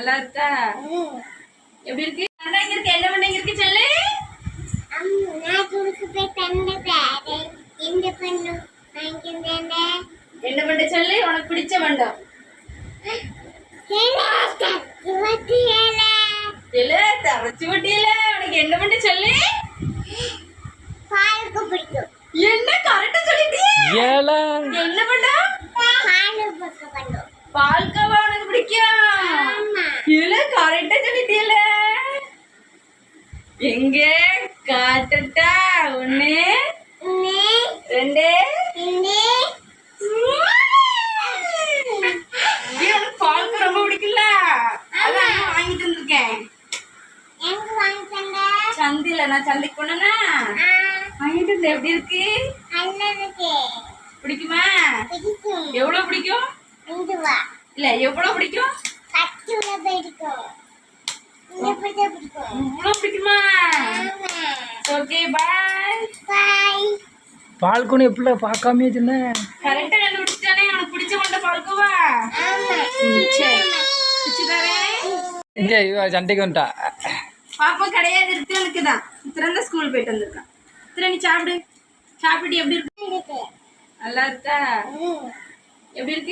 நல்லா இருக்கா? எப்படி இருக்கு? இங்க இருக்கு. என்ன பண்ண இங்க இருக்கு சொல்லு. என்ன பண்ண சொல்லு? உனக்கு பிடிச்ச வண்டம் இல்ல தரச்சு வட்டியில. உனக்கு என்ன பண்ண சொல்லு. என்ன கரெக்டா சொல்லிட்டியே? ஏல. என்ன பண்ண பால்கோவா உனக்கு பிடிக்கும் இல்ல கரெக்டா சொல்லிட்டியல எங்க? காட்டட்டா. ஒண்ணு ரெண்டு ஏய், உனக்கு பால்கோ ரொம்ப பிடிக்கும்ல. அதான் வாங்கிட்டு வந்திருக்கேன். சந்தில நான் சந்தைக்கு போனேன்னா. வாங்கிட்டு வந்தேன் எப்படி இருக்கு? பிடிக்குமா? எவ்வளவு பிடிக்கும்? இல்ல எவ்வளவு பிடிக்கும். பிடிக்குமா? ஓகே பாய் பால்குனி எப்படி பார்க்காமே சொன்னேன் கரெக்டா கண்டுபிடிச்சானே உனக்கு பிடிச்ச கொண்ட பால்கோவா? இங்கே இவ சண்டைக்கு வந்துட்டா? பாப்பா கிடையாது இருக்கு எனக்கு தான் திறந்த ஸ்கூல் போயிட்டு வந்திருக்கான். திற நீ சாப்பிடு. சாப்பிட்டு எப்படி இருக்கு? நல்லா இருக்கா? எப்படி இருக்கு?